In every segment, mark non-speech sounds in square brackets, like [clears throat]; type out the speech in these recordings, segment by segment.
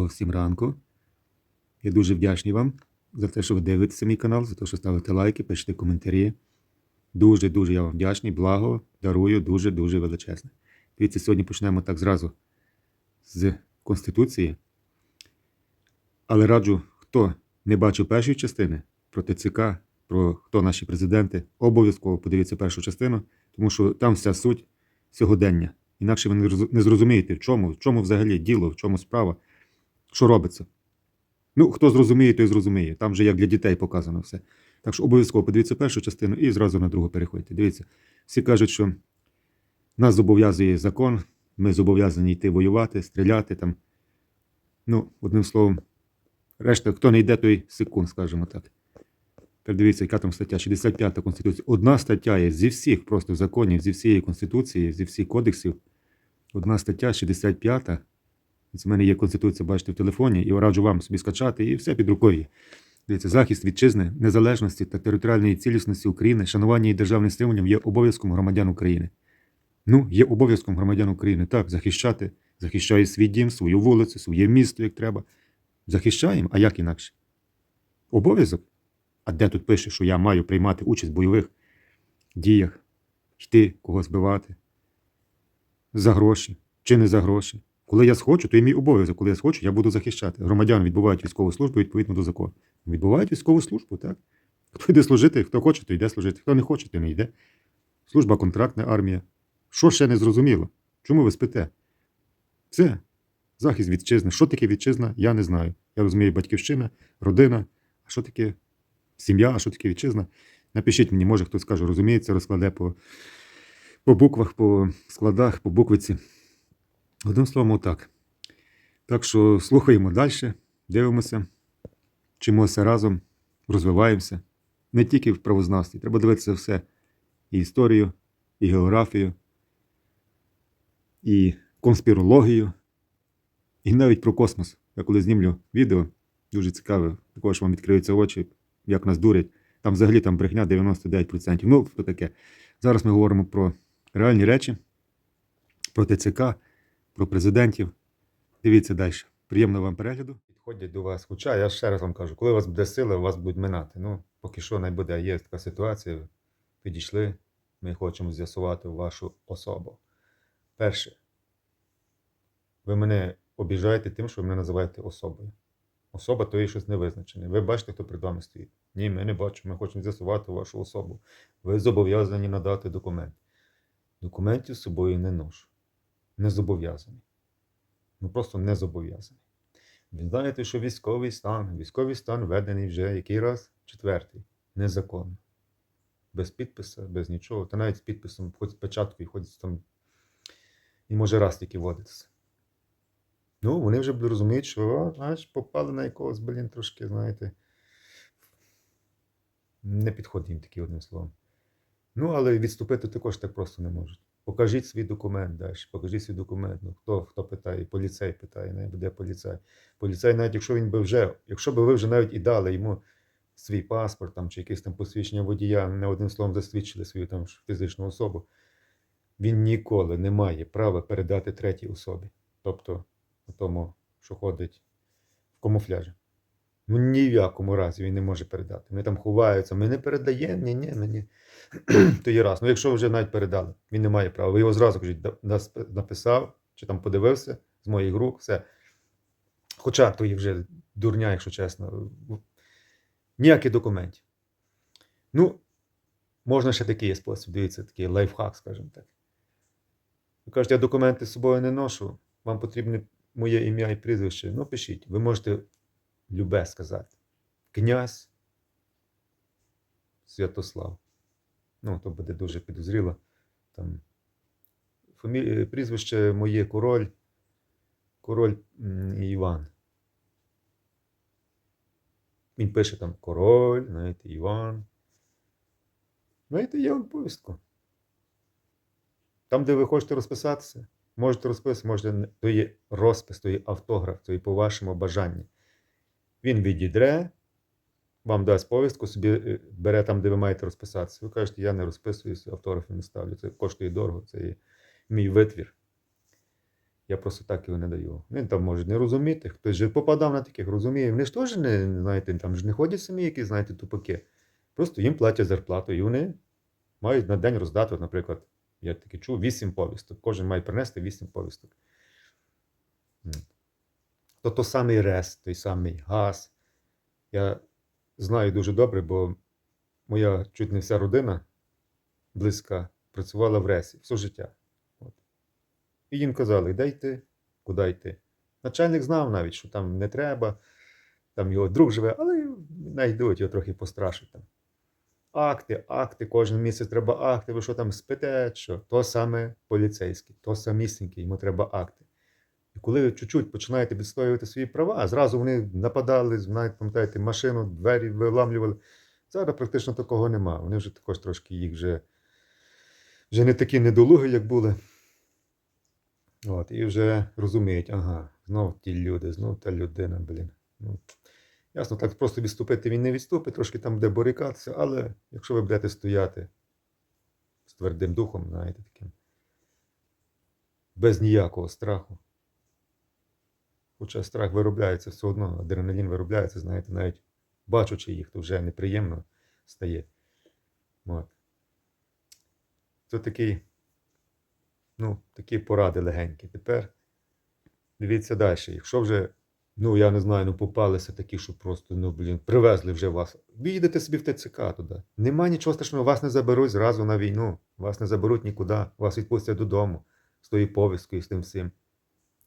Доброго всім ранку. Я дуже вдячний вам за те, що ви дивитеся мій канал, за те, що ставите лайки, пишете коментарі. Дуже-дуже я вам вдячний. Благо, дарую дуже-дуже величезне. Дивіться, сьогодні почнемо так зразу з Конституції. Але раджу, хто не бачив першої частини про ТЦК, про хто наші президенти, обов'язково подивіться першу частину, тому що там вся суть сьогодення. Інакше ви не зрозумієте, в чому, в чому взагалі діло, в чому справа, що робиться. Ну, хто зрозуміє, той зрозуміє. Там вже як для дітей показано все. Так що обов'язково подивіться першу частину і зразу на другу переходьте. Дивіться, всі кажуть, що нас зобов'язує закон, ми зобов'язані йти воювати, стріляти там. Ну, одним словом, решта, хто не йде, той секунд, скажімо так. Тепер дивіться, яка там стаття 65 Конституції. Одна стаття є зі всіх просто законів, зі всієї Конституції, зі всіх кодексів. Одна стаття 65. В мене є Конституція, бачите, в телефоні, і раджу вам собі скачати, і все під рукою. є. Дивіться, захист вітчизни, незалежності та територіальної цілісності України, шанування і державним стримуванням є обов'язком громадян України. Ну, є обов'язком громадян України так, захищати, захищає свій дім, свою вулицю, своє місто, як треба. Захищаємо, а як інакше? Обов'язок. А де тут пише, що я маю приймати участь в бойових діях, йти, когось збивати? За гроші чи не за гроші? Коли я схочу, то і мій обов'язок. Коли я схочу, я буду захищати. Громадяни відбувають військову службу відповідно до закону. Відбувають військову службу, так? Хто йде служити, хто хоче, то йде служити. Хто не хоче, то не йде. Служба контрактна армія. Що ще не зрозуміло? Чому ви спите? Все. Захист вітчизни. Що таке вітчизна, я не знаю. Я розумію, батьківщина, родина. А що таке сім'я, а що таке вітчизна? Напишіть мені, може хтось скаже, розуміється, розкладе по, по буквах, по складах, по буквиці. Одним словом, отак. Так що слухаємо далі, дивимося, вчимося разом, розвиваємося. Не тільки в правознавстві. Треба дивитися все. І історію, і географію, і конспірологію, і навіть про космос. Я коли знімлю відео, дуже цікаве, також вам відкриються очі, як нас дурять. Там взагалі там брехня 99%. Ну, то таке. Зараз ми говоримо про реальні речі, про ТЦК, про президентів. Дивіться далі. Приємного вам перегляду. Підходять до вас. Хоча я ще раз вам кажу, коли у вас буде сила, у вас будуть минати. Ну, поки що не буде. Є така ситуація. Підійшли, ми хочемо з'ясувати вашу особу. Перше, ви мене обіжаєте тим, що ви мене називаєте особою. Особа то є щось невизначене. Ви бачите, хто перед вами стоїть. Ні, ми не бачимо. Ми хочемо з'ясувати вашу особу. Ви зобов'язані надати документ. Документів з собою не ношу. Не зобов'язаний. Ну просто не зобов'язаний. Ви знаєте, що військовий стан, військовий стан введений вже який раз? Четвертий. Незаконно. Без підпису, без нічого. Та навіть з підписом, хоч з печаткою, хоч там. І може раз тільки вводитися. Ну, вони вже розуміють, що, о, знаєш, попали на якогось, блін, трошки, знаєте. Не підходить їм такі одним словом. Ну, але відступити також так просто не можуть. Покажіть свій документ далі, покажіть свій документ. Ну, хто, хто питає? Поліцей питає, не буде поліцей. Поліцей, навіть якщо він би вже, якщо би ви вже навіть і дали йому свій паспорт там, чи якесь там посвідчення водія, не одним словом засвідчили свою там фізичну особу, він ніколи не має права передати третій особі. Тобто тому, що ходить в камуфляжі. Ну ні в якому разі він не може передати. Вони там ховаються, ми не передаємо, ні, ні, мені. [clears throat] То є раз. Ну, якщо вже навіть передали, він не має права. Ви його зразу кажіть, «Да- нас написав чи там подивився з моїх рук, все. Хоча то є вже дурня, якщо чесно. Ніяких документів. Ну, можна ще такий спосіб, дивіться, такий лайфхак, скажімо так. Ви кажете, я документи з собою не ношу, вам потрібне моє ім'я і прізвище. Ну, пишіть. Ви можете любе сказати. Князь Святослав. Ну, то буде дуже підозріло. Там, фамі... е, Прізвище моє король. Король Іван. Він пише там король, знаєте, Іван. Знаєте, є обов'язково. Там, де ви хочете розписатися, можете розписати, можете то є розпис, то є автограф, то є по вашому бажанню. Він відідре, вам дасть повістку, собі е, бере там, де ви маєте розписатися. Ви кажете, я не розписуюся, автографи не ставлю. Це коштує дорого, це є мій витвір. Я просто так його не даю. Він там може не розуміти, хтось же попадав на таких, розуміє. Вони ж теж не, знаєте, там ж не ходять самі якісь, знаєте, тупаки. Просто їм платять зарплату, і вони мають на день роздати, наприклад, я таки чув, 8 повісток. Кожен має принести 8 повісток. То той самий РЕС, той самий газ. Я знаю дуже добре, бо моя чуть не вся родина близька працювала в РЕСі все життя. От. І їм казали, де йти, куди йти. Начальник знав навіть, що там не треба, там його друг живе, але знайдуть його трохи пострашить там. Акти, акти, кожен місяць треба акти, ви що там спите, що? То саме поліцейський, то самісінький, йому треба акти. Коли ви чуть-чуть починаєте відстоювати свої права, а зразу вони нападали, навіть пам'ятаєте, машину, двері виламлювали. Зараз практично такого нема. Вони вже також трошки їх вже, вже не такі недолуги, як були. От, і вже розуміють, ага, знов ті люди, знов та людина, блін. Ну, ясно, так просто відступити він не відступить, трошки там буде борикатися, але якщо ви будете стояти з твердим духом, знаєте, таким, без ніякого страху. Хоча страх виробляється все одно, адреналін виробляється, знаєте, навіть бачучи їх, то вже неприємно стає. От. Це такий, ну, такі поради легенькі. Тепер дивіться далі. Якщо вже, ну я не знаю, ну попалися такі, що просто, ну, блін, привезли вже вас. Ви їдете собі в ТЦК туди. Нема нічого страшного, вас не заберуть зразу на війну, вас не заберуть нікуди, вас відпустять додому з тою повісткою, з тим всім.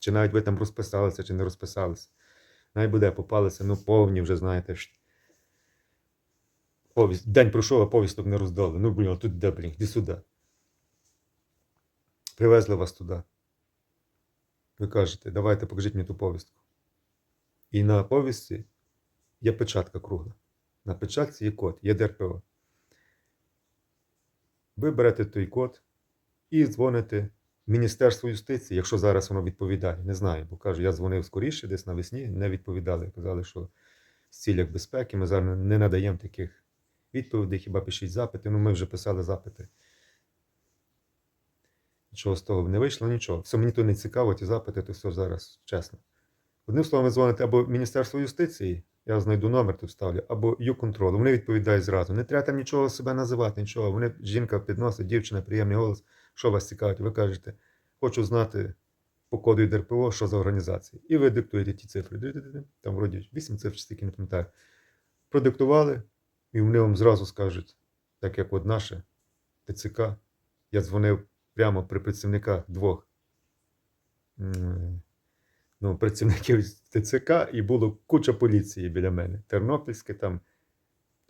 Чи навіть ви там розписалися, чи не розписалися. Навіть буде, попалися, ну повні вже, знаєте. Повість. День пройшов, а повісток не роздали. Ну, блін, тут де, блін, іди сюди. Привезли вас туди. Ви кажете, давайте покажіть мені ту повістку. І на повістці є печатка кругла. На печатці є код, є ДРПО. Ви берете той код і дзвоните Міністерство юстиції, якщо зараз воно відповідає. Не знаю, бо кажу, я дзвонив скоріше, десь навесні, не відповідали. Казали, що з цілях безпеки ми зараз не надаємо таких відповідей, хіба пишіть запити. Ну, ми вже писали запити. Нічого з того не вийшло, нічого. Все мені то не цікаво, ті запити, то все зараз чесно. Одним словом, ви дзвоните або Міністерство юстиції, я знайду номер тут ставлю, або Юконтролу. Вони відповідають зразу. Не треба там нічого себе називати, нічого. Вони жінка підносить, дівчина, приємний голос. Що вас цікавить? Ви кажете, хочу знати по коду ДРПО, що за організація. І ви диктуєте ті цифри. Там вроді 8 цифр, стільки не пам'ятаю. Продиктували, і вони вам зразу скажуть, так як от наше ТЦК. Я дзвонив прямо при працівниках двох ну, працівників ТЦК, і було куча поліції біля мене. Тернопільське там.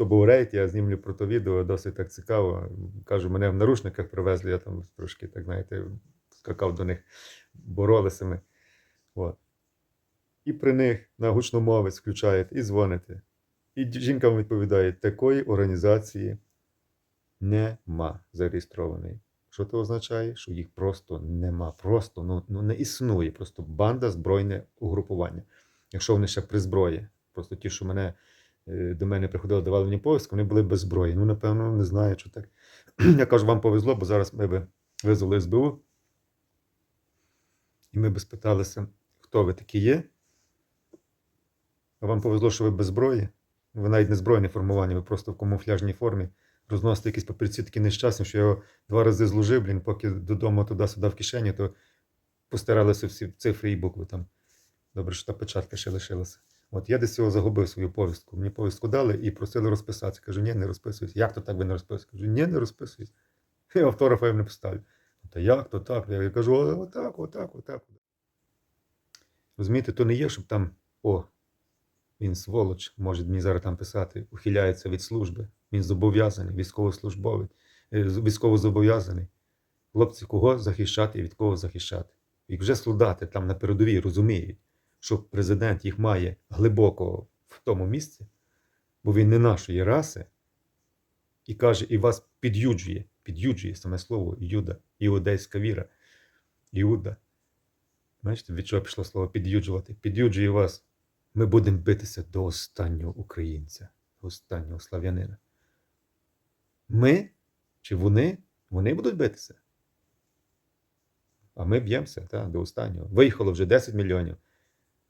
То був рейд, я знімлю про то відео, досить так цікаво. Кажу, мене в наручниках привезли, я там трошки, так знаєте, скакав до них, боролися ми. От. І при них на гучномовець включають і дзвоните. І жінка вам відповідає, такої організації нема зареєстрованої. Що це означає? Що їх просто нема. Просто ну, ну не існує. Просто банда збройне угрупування. Якщо вони ще при зброї. Просто ті, що мене до мене приходили, давали мені повістку, вони були без зброї. Ну, напевно, не знаю, що так. [clears throat] Я кажу, вам повезло, бо зараз ми би визвали СБУ. І ми би спиталися, хто ви такі є. А вам повезло, що ви без зброї. Ви навіть не збройне формування, ви просто в камуфляжній формі розносите якісь папірці такі нещасні, що я його два рази зложив, блін, поки додому туди-сюди в кишені, то постаралися всі цифри і букви там. Добре, що та печатка ще лишилася. От я десь його загубив свою повістку. Мені повістку дали і просили розписатися. Кажу, ні, не розписуюсь. Як то так ви не розписуєтесь? Кажу, ні, не розписуюсь. [laughs] Я автографа їм не поставлю. Та як то так? Я кажу, отак, отак, отак. Розумієте, то не є, щоб там, о, він сволоч, може мені зараз там писати, ухиляється від служби. Він зобов'язаний, військовослужбовець, е, військовозобов'язаний. Хлопці, кого захищати і від кого захищати. І вже солдати там на передовій розуміють, що президент їх має глибоко в тому місці, бо він не нашої раси, і каже, і вас під'юджує, під'юджує саме слово Юда, іудейська віра. Іуда. Бачите, від чого пішло слово під'юджувати? Під'юджує вас. Ми будемо битися до останнього українця, до останнього слав'янина. Ми чи вони? Вони будуть битися. А ми б'ємося до останнього. Виїхало вже 10 мільйонів.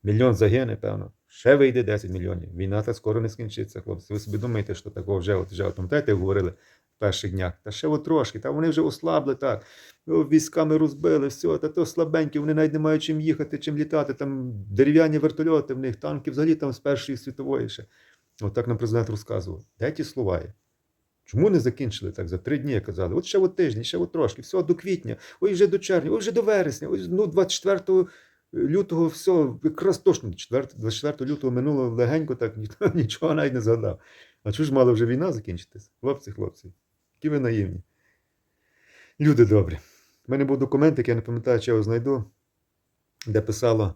Мільйон загине, певно. Ще вийде 10 мільйонів. Війна так скоро не скінчиться, хлопці. Ви собі думаєте, що такого вже, от, вже от, пам'ятаєте, говорили в перших днях? Та ще от трошки, та вони вже ослабли так. Військами розбили, все, та то слабенькі, вони навіть не мають чим їхати, чим літати. Там дерев'яні вертольоти в них, танки взагалі там з Першої світової ще. Отак нам президент розказував. Де ті слова є? Чому не закінчили так за три дні, казали? От ще от тиждень, ще от трошки, все до квітня, ой, вже до червня, ой, вже до вересня, ой, ну 24 лютого все, якраз точно 4 24 лютого минуло легенько, так ніхто [laughs] нічого навіть не згадав. А чого ж мала вже війна закінчитися? Хлопці, хлопці, які ви наївні. Люди добрі. У мене був документ, який я не пам'ятаю, чи я його знайду, де писало,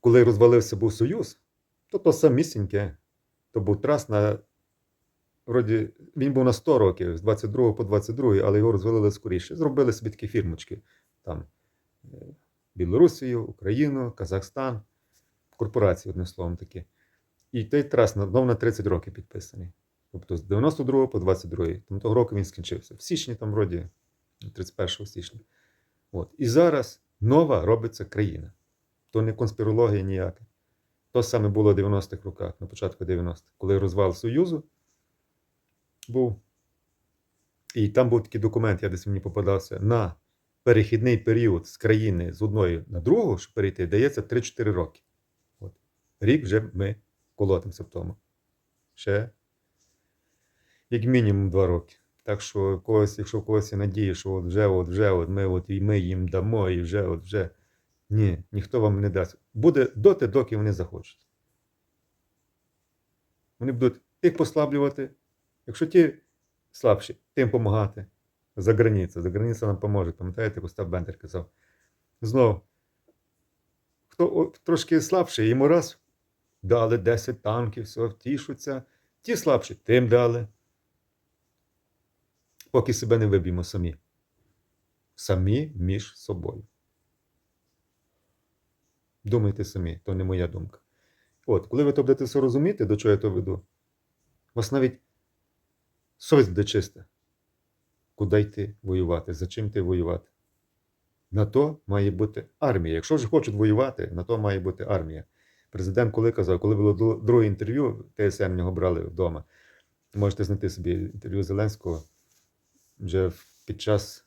коли розвалився був Союз, то то самісіньке, то був трас на. Вроді, він був на 100 років, з 22 по 22, але його розвалили скоріше. Зробили собі такі фірмочки. Там е, Білорусію, Україну, Казахстан, корпорації, одним словом такі. І той трас знов на 30 років підписаний. Тобто з 92 по 22. Тому того року він скінчився. В січні, там, вроді, 31 січня. От. І зараз нова робиться країна. То не конспірологія ніяка. То саме було в 90-х роках, на початку 90-х, коли розвал Союзу був. І там був такий документ, я десь мені попадався, на перехідний період з країни з одної на другу, щоб перейти, дається 3-4 роки. От. Рік вже ми колотимося в тому. Ще як мінімум 2 роки. Так що, когось, якщо в когось є надії, що от вже, от вже, от ми, от і ми їм дамо, і вже, от вже. Ні, ніхто вам не дасть. Буде доти, доки вони захочуть. Вони будуть тих послаблювати. Якщо ті слабші, тим допомагати. За границю. За границя нам поможе. Пам'ятаєте, Остап Бендер казав. Знову, хто трошки слабший, йому раз дали 10 танків, все, тішуться. Ті слабші, тим дали. Поки себе не виб'ємо самі. Самі між собою. Думайте самі, то не моя думка. От, коли ви то будете все розуміти, до чого я то веду, у вас навіть совість буде чиста. Куди йти воювати? За чим ти воювати? На то має бути армія. Якщо ж хочуть воювати, на то має бути армія. Президент коли казав, коли було друге інтерв'ю, ТСН в нього брали вдома. Можете знайти собі інтерв'ю Зеленського вже під час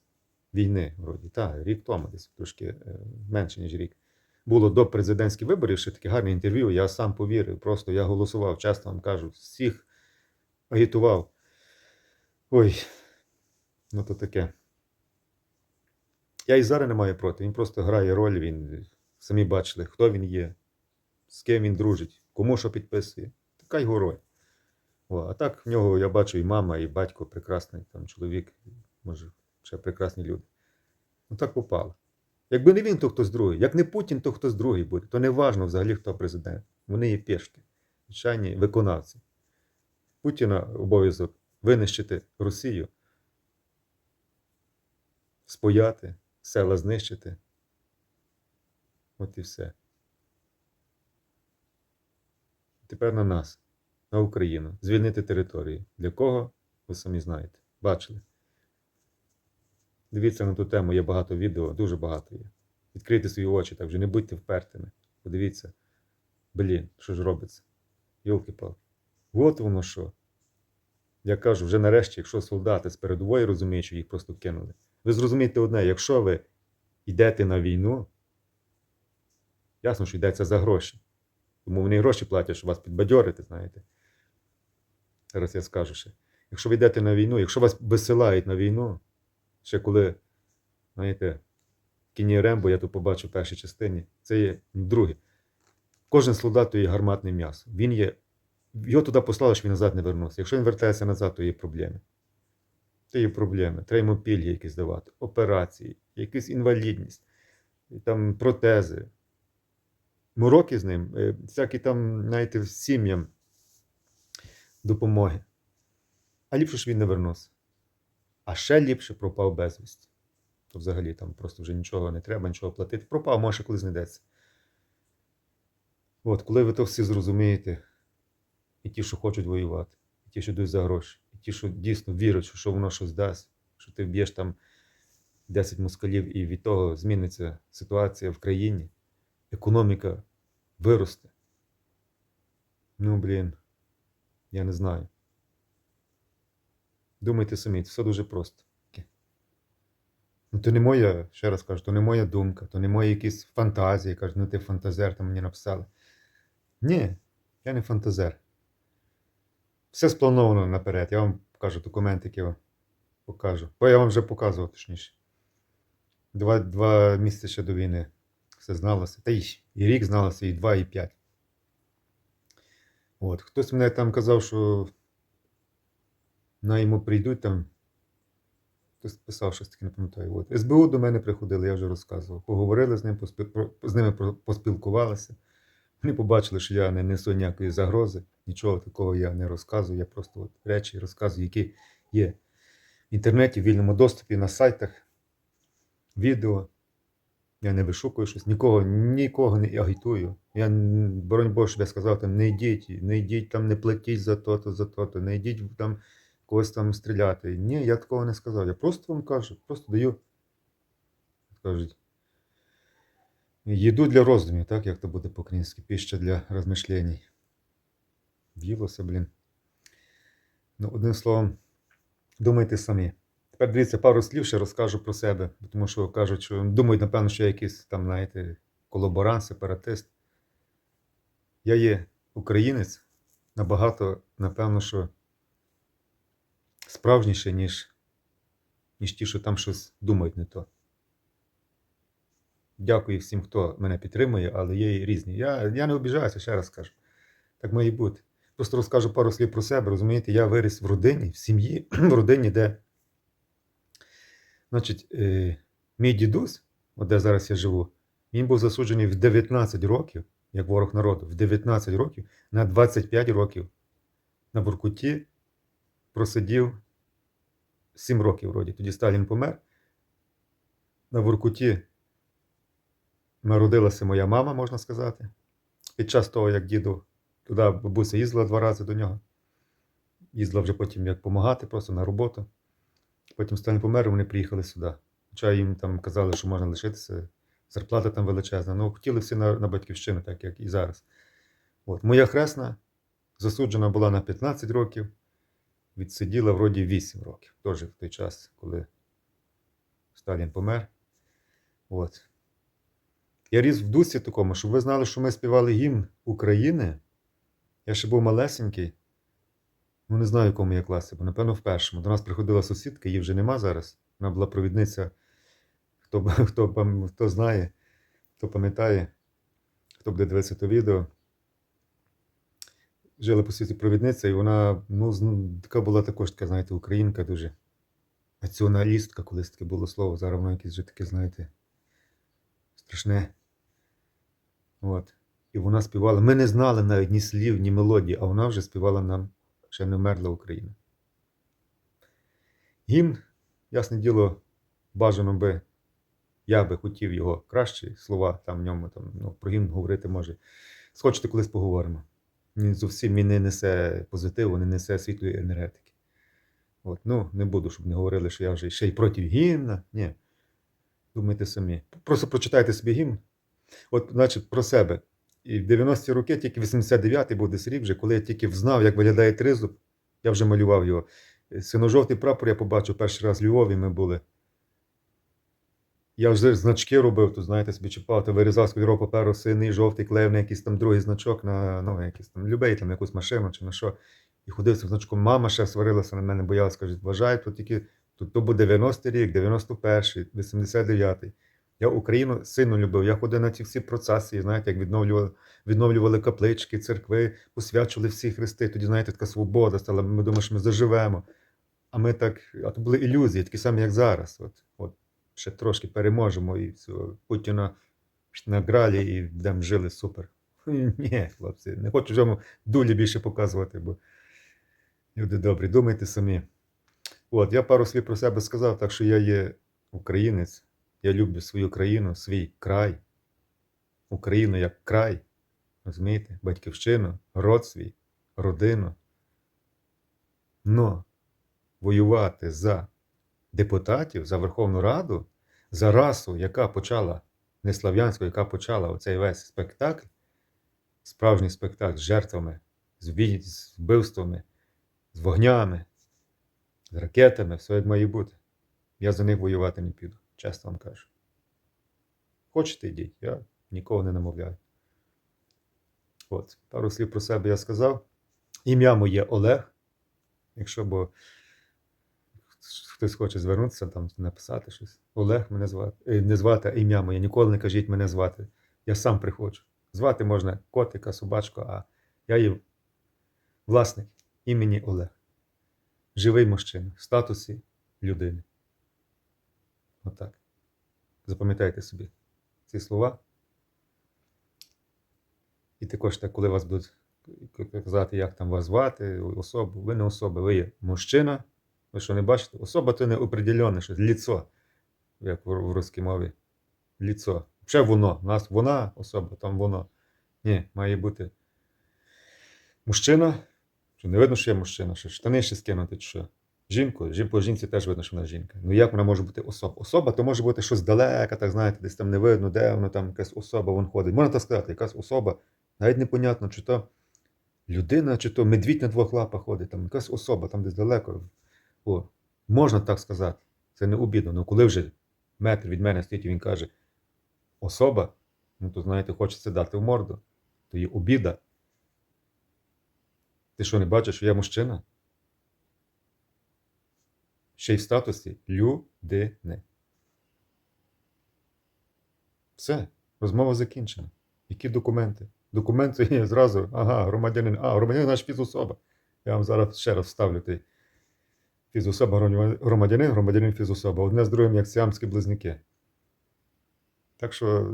війни, вроді. Так, рік тому, десь трошки е, менше, ніж рік. Було до президентських виборів ще таке гарне інтерв'ю. Я сам повірив. Просто я голосував, часто вам кажу, всіх агітував. Ой, ну то таке. Я і зараз не маю проти. Він просто грає роль, він самі бачили, хто він є, з ким він дружить, кому що підписує. Така його роль. О, а так в нього я бачу і мама, і батько прекрасний там чоловік, може, ще прекрасні люди. Ну так попало. Якби не він, то хтось другий. Як не Путін, то хтось другий буде. То не важно взагалі, хто президент. Вони є пішки, звичайні виконавці. Путіна обов'язок винищити Росію, спояти, села знищити. От і все. Тепер на нас, на Україну, звільнити території. Для кого? Ви самі знаєте. Бачили. Дивіться на ту тему, є багато відео, дуже багато є. Відкрийте свої очі, так вже не будьте впертими. Подивіться, блін, що ж робиться? Йолки-палки. От воно що. Я кажу, вже нарешті, якщо солдати з передової розуміють, що їх просто кинули. Ви зрозумієте одне, якщо ви йдете на війну, ясно, що йдеться за гроші. Тому вони гроші платять, щоб вас підбадьорити, знаєте. Зараз я скажу ще. Якщо ви йдете на війну, якщо вас висилають на війну, ще коли, знаєте, кіні Рембо я тут побачив в першій частині, це є друге. Кожен солдат то є гарматне м'ясо. Він є, його туди послали, що він назад не вернувся. Якщо він вертається назад, то є проблеми. То є проблеми. Треба пільги якісь давати, операції, якусь інвалідність, там протези. Мороки з ним, е, всякі там, знаєте, сім'ям допомоги. А ліпше ж він не вернувся. А ще ліпше пропав безвісті. То взагалі там просто вже нічого не треба, нічого платити. Пропав, може, коли знайдеться. От, коли ви то всі зрозумієте, і ті, що хочуть воювати, і ті, що йдуть за гроші, ті, що дійсно вірять, що, воно щось дасть, що ти вб'єш там 10 москалів, і від того зміниться ситуація в країні, економіка виросте. Ну, блін, я не знаю. Думайте самі, це все дуже просто. Ну, то не моя, ще раз кажу, то не моя думка, то не мої якісь фантазії. Кажуть, ну ти фантазер, там мені написали. Ні, я не фантазер. Все сплановано наперед. Я вам покажу документи, які я вам покажу. Бо я вам вже показував, точніше. Два, два місяці ще до війни все зналося. Та й, і рік зналося, і два, і п'ять. От. Хтось мене там казав, що на йому прийдуть там. Хтось писав щось таке, не пам'ятаю. От. СБУ до мене приходили, я вже розказував. Поговорили з ним, поспі... з ними поспілкувалися. Вони побачили, що я не несу ніякої загрози, нічого такого я не розказую. Я просто от речі розказую, які є в інтернеті, в вільному доступі, на сайтах, відео. Я не вишукую щось, нікого, нікого не агітую. Я, боронь Боже, щоб я сказав, там, не йдіть, не йдіть там, не платіть за то-то, за то-то, не йдіть там когось там стріляти. Ні, я такого не сказав. Я просто вам кажу, просто даю. Кажуть. Їду для роздумів, так, як то буде по-українськи, піща для розмишлень. В'їлося, блін. Ну, одним словом, думайте самі. Тепер дивіться, пару слів ще розкажу про себе, тому що кажуть, що думають, напевно, що я якийсь там, знаєте, колаборант, сепаратист. Я є українець набагато, напевно, що справжніший, ніж, ніж ті, що там щось думають не то. Дякую всім, хто мене підтримує, але є і різні. Я, я не обіжаюся, ще раз кажу. Так має бути. Просто розкажу пару слів про себе. Розумієте, я виріс в родині, в сім'ї, [clears throat] в родині, де значить, е, мій дідусь, де зараз я живу, він був засуджений в 19 років, як ворог народу, в 19 років на 25 років на Воркуті просидів 7 років вроді. Тоді Сталін помер. На Воркуті народилася моя мама, можна сказати. Під час того, як діду туди бабуся їздила два рази до нього. Їздила вже потім як допомагати, просто на роботу. Потім Сталін помер, вони приїхали сюди. Хоча їм там казали, що можна лишитися, зарплата там величезна. Ну, хотіли всі на, на батьківщину, так як і зараз. От. Моя хресна засуджена була на 15 років, відсиділа вроді 8 років. Теж в той час, коли Сталін помер. От. Я ріс в дусі такому, щоб ви знали, що ми співали гімн України. Я ще був малесенький. Ну, не знаю, в якому я класі, бо напевно в першому. До нас приходила сусідка, її вже нема зараз. Вона була провідниця. Хто, хто, хто знає, хто пам'ятає, хто буде дивитися то відео. Жила по світі провідниця, і вона ну, така була також така, знаєте, українка дуже. Націоналістка, колись таке було слово, зараз воно якесь вже таке, знаєте, страшне. От. І вона співала. Ми не знали навіть ні слів, ні мелодії, а вона вже співала нам ще не вмерла Україна. Гімн, ясне діло, бажано би, я би хотів його кращі слова там в ньому, там, ну, про гімн говорити може. Схочете, колись поговоримо. Він зовсім він не несе позитиву, не несе світлої енергетики. От, ну, не буду, щоб не говорили, що я вже ще й проти гімна. Ні. Думайте самі. Просто прочитайте собі гімн. От, значить, про себе. І в 90-ті роки, тільки 89-й був десь рік вже, коли я тільки взнав, як виглядає тризуб, я вже малював його. Сино-жовтий прапор я побачив перший раз в Львові ми були. Я вже значки робив, то знаєте, собі чіпав, то вирізав з кольорового паперу синий, жовтий, клеїв на якийсь там другий значок на ну, якийсь там любий, там якусь машину чи на що. І ходив з значком. Мама ще сварилася на мене, боялася, каже, вважай, то тільки то буде 90-й рік, 91-й, 89-й. Я Україну сильно любив. Я ходив на ці всі процеси, знаєте, як відновлювали, відновлювали каплички, церкви, посвячували всі хрести. Тоді, знаєте, така свобода стала. Ми думали, що ми заживемо. А ми так, а то були ілюзії, такі самі, як зараз. От, от ще трошки переможемо і все, Путіна на гралі і будемо жили супер. [laughs] Ні, хлопці, не хочу вже дулі більше показувати, бо люди добрі, думайте самі. От, я пару слів про себе сказав, так що я є українець. Я люблю свою країну, свій край. Україну як край. Розумієте? Батьківщину, род свій, родину. Но воювати за депутатів, за Верховну Раду, за расу, яка почала, не слав'янську, яка почала оцей весь спектакль, справжній спектакль з жертвами, з, вбивствами, з вогнями, з ракетами, все як має бути. Я за них воювати не піду, чесно вам кажу. Хочете йдіть, я нікого не намовляю. От, пару слів про себе я сказав. Ім'я моє Олег. Якщо бо хтось хоче звернутися, там написати щось. Олег мене звати. Е, Не звати, а ім'я моє. Ніколи не кажіть мене звати. Я сам приходжу. Звати можна котика, собачку, а я є власник імені Олег. Живий мужчина в статусі людини. Отак. Запам'ятайте собі ці слова. І також, так, коли вас будуть казати, як там вас звати, особу, ви не особа, ви є мужчина. Ви що не бачите? Особа то не определенне щось, ліцо, як в, в русській мові. Ліцо. Ще воно. У нас вона особа, там воно. Ні, має бути мужчина. Що не видно, що є мужчина, що штани ще скинути, що. Жінку, жін, по жінці теж видно, що вона жінка. Ну як вона може бути особа? Особа то може бути щось далеке, так знаєте, десь там не видно, де воно там якась особа вон ходить. Можна так сказати, якась особа. Навіть непонятно, чи то людина, чи то медвідь на двох лапах ходить, там якась особа, там десь далеко. О, можна так сказати. Це не обідно. Ну коли вже метр від мене стоїть і він каже особа, ну то знаєте, хочеться дати в морду. То є обіда. Ти що не бачиш, що я мужчина? Ще й в статусі людини. Все, розмова закінчена. Які документи? Документи є зразу, ага, громадянин, а, громадянин наш фізособа. Я вам зараз ще раз вставлю той фізособа, громадянин, громадянин фізособа. Одне з другим, як сіамські близнюки. Так що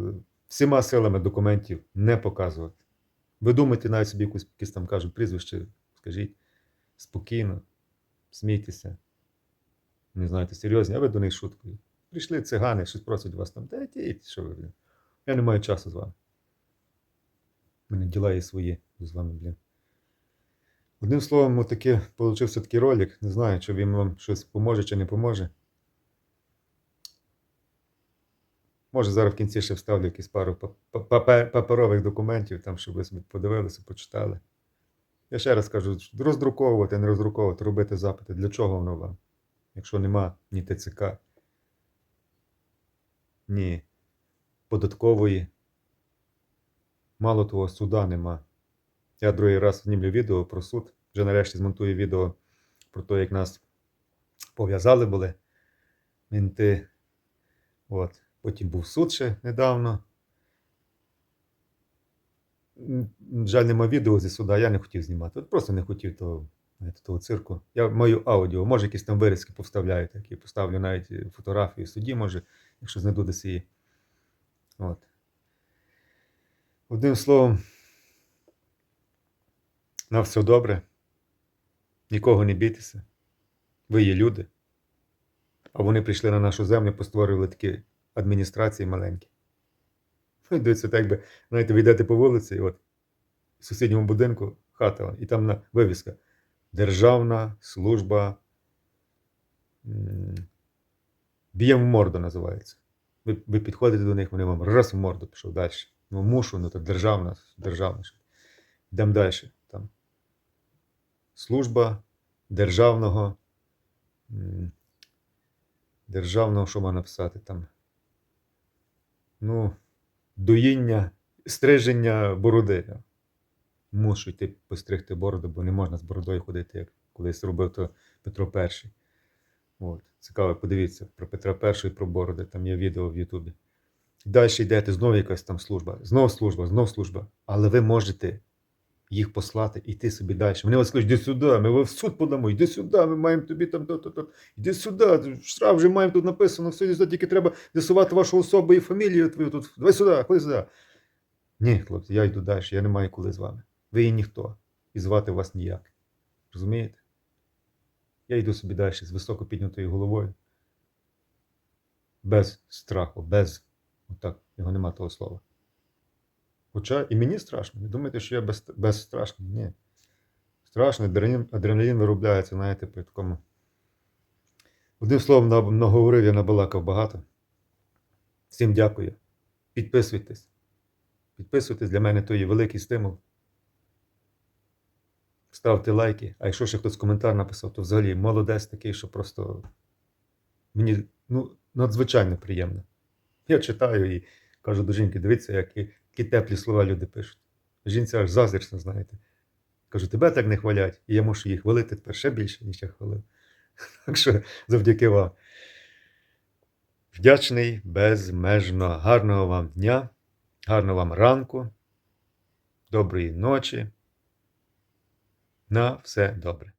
всіма силами документів не показувати. Ви думаєте навіть собі якусь, якісь там кажуть прізвище, скажіть спокійно, смійтеся. Не знаєте, серйозні, а ви до них шуткою. Прийшли цигани, щось просять вас там. Та йдіть, що ви, блін. Я не маю часу з вами. У мене діла є свої з вами, блін. Одним словом, отаке, получився такий ролик. Не знаю, чи він вам щось поможе чи не поможе. Може, зараз в кінці ще вставлю якісь пару па- па- папе- паперових документів, там, щоб ви подивилися, почитали. Я ще раз кажу, роздруковувати, не роздруковувати, робити запити. Для чого воно вам? Якщо нема ні ТЦК, ні податкової, мало того, суда нема. Я другий раз знімлю відео про суд. Вже нарешті змонтую відео про те, як нас пов'язали були менти. От. Потім був суд ще недавно. Жаль, нема відео зі суда, я не хотів знімати. От просто не хотів того, того цирку. Я маю аудіо, може якісь там вирізки повставляю, такі поставлю навіть е, фотографії в суді, може, якщо знайду десь її. От. Одним словом, на все добре. Нікого не бійтеся. Ви є люди. А вони прийшли на нашу землю, постворювали такі адміністрації маленькі. Ну, Дивіться, так би, знаєте, ви йдете по вулиці, і от в сусідньому будинку хата, і там вивіска. Державна служба. м, Б'ємо в морду називається. Ви, ви підходите до них, вони вам раз в морду пішов далі. Ну, мушу, ну то державна, державна. Йдемо далі. Там. Служба державного. Державного, що можна написати там? Ну, доїння, стриження бороди. Мушу йти постригти бороду, бо не можна з бородою ходити, як колись робив то Петро І. От. Цікаво, подивіться про Петра І і про бороди. Там є відео в Ютубі. Далі йдете, знову якась там служба, знов служба, знов служба. Але ви можете їх послати, йти собі далі. Вони вас кажуть, іди сюди, ми в суд подамо, йди сюди, ми маємо тобі там, то, то, то. Іди сюди, штраф вже маємо тут написано, все сюди, тільки треба з'ясувати вашу особу і фамілію твою тут. Давай сюди, ходи сюди. Ні, хлопці, я йду далі, я не маю коли з вами. Ви є ніхто. І звати вас ніяк. Розумієте? Я йду собі далі з високо піднятою головою. Без страху, без. Отак, його нема того слова. Хоча і мені страшно. Ви думаєте, що я без, безстрашний? Ні. Страшно, адреналін, адреналін виробляється, знаєте, при такому. Одним словом, наговорив я набалакав багато. Всім дякую. Підписуйтесь. Підписуйтесь для мене то є великий стимул. Ставте лайки. А якщо ще хтось коментар написав, то взагалі молодець такий, що просто мені ну, надзвичайно приємно. Я читаю і кажу до жінки, дивіться, які, які теплі слова люди пишуть. Жінця аж заздрісна, знаєте. Кажу, тебе так не хвалять, і я мушу їх хвалити тепер ще більше, ніж я хвалив. [laughs] Так що завдяки вам. Вдячний безмежно. Гарного вам дня, гарного вам ранку, доброї ночі. На все добре.